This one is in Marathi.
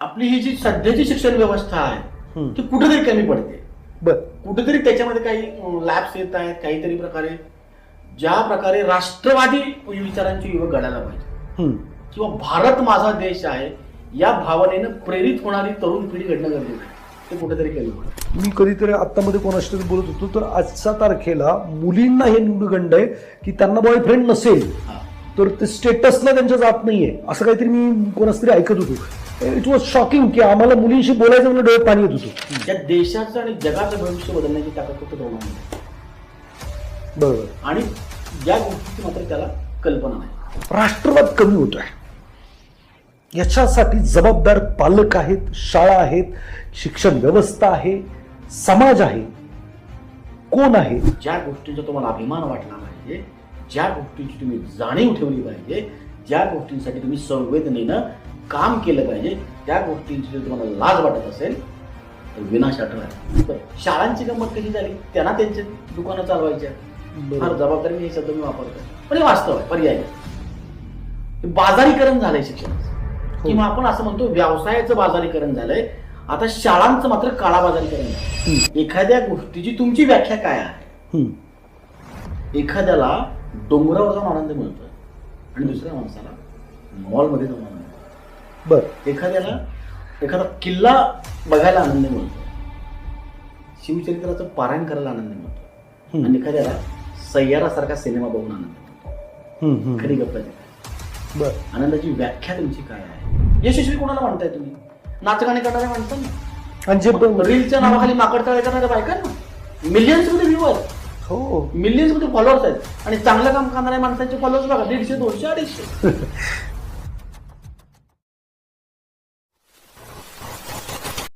आपली ही जी सध्याची शिक्षण व्यवस्था आहे. ती कुठेतरी कमी पडते. बर. कुठेतरी त्याच्यामध्ये काही लॅब्स येत आहेत काहीतरी प्रकारे. ज्या प्रकारे राष्ट्रवादी विचारांचे युवक घडायला पाहिजे. किंवा भारत माझा देश आहे या भावनेनं प्रेरित होणारी तरुण पिढी घडणं गरजेचं आहे. ते कुठेतरी कमी पडतं. मी कधीतरी आत्तामध्ये कोणाशी तरी बोलत होतो तर आजच्या तारखेला मुलींना हे न्यूनगंड आहे की त्यांना बॉयफ्रेंड नसेल. तर ते स्टेटसला त्यांच्या जात नाहीये. असं काहीतरी मी कोणाच तरी ऐकत होतो. इट वॉज शॉकिंग की आम्हाला मुलींशी बोलायचं म्हणजे डोळे पाणी येत होतं. या देशाचं आणि जगाचं भविष्य बदलण्याची ताकद फक्त आहे. बरोबर. आणि या गोष्टीची मात्र त्याला कल्पना नाही. राष्ट्रवाद कमी होतोय. याच्यासाठी जबाबदार पालक आहेत शाळा आहेत शिक्षण व्यवस्था आहे समाज आहे. कोण आहे? ज्या गोष्टींचा तुम्हाला अभिमान वाटला पाहिजे ज्या गोष्टींची तुम्ही जाणीव ठेवली पाहिजे ज्या गोष्टींसाठी तुम्ही संवेदनेनं काम केलं पाहिजे त्या गोष्टींची जर तुम्हाला लाज वाटत असेल तर विनाश आठवला शाळांची गंमत कशी झाली? त्यांना त्यांचे दुकानं चालवायच्या. फार जबाबदारी हे शब्द मी वापरतो पण हे वास्तव आहे पर्याय बाजारीकरण झालंय शिक्षणाचं हो. किंवा आपण असं म्हणतो व्यवसायाचं बाजारीकरण झालंय. आता शाळांचं मात्र काळा बाजारीकरण. एखाद्या गोष्टीची तुमची व्याख्या काय आहे. एखाद्याला डोंगरावर जाऊन आनंद मिळतोय आणि दुसऱ्या माणसाला मॉलमध्ये जाऊन. बर एखाद्याला एखादा किल्ला बघायला आनंद मिळतो शिवचरित्राचं पारायण करायला आनंद मिळतो. आणि एखाद्याला सय्यारासारखा सिनेमा बघून आनंद मिळतो. खरी गप्पा. बर. आनंदाची व्याख्या तुमची काय आहे? यशस्वी कोणाला म्हणताय तुम्ही? नाचगाणे करणाऱ्या माणसांना आणि जे रीलच्या नावाखाली माकडतळ करणाऱ्या बायकांना मिलियन्समध्ये व्ह्यूअर हो. मिलियन्समध्ये फॉलोअर्स आहेत. आणि चांगलं काम करणाऱ्या माणसांचे फॉलोअर्स बघा दीडशे दोनशे अडीचशे.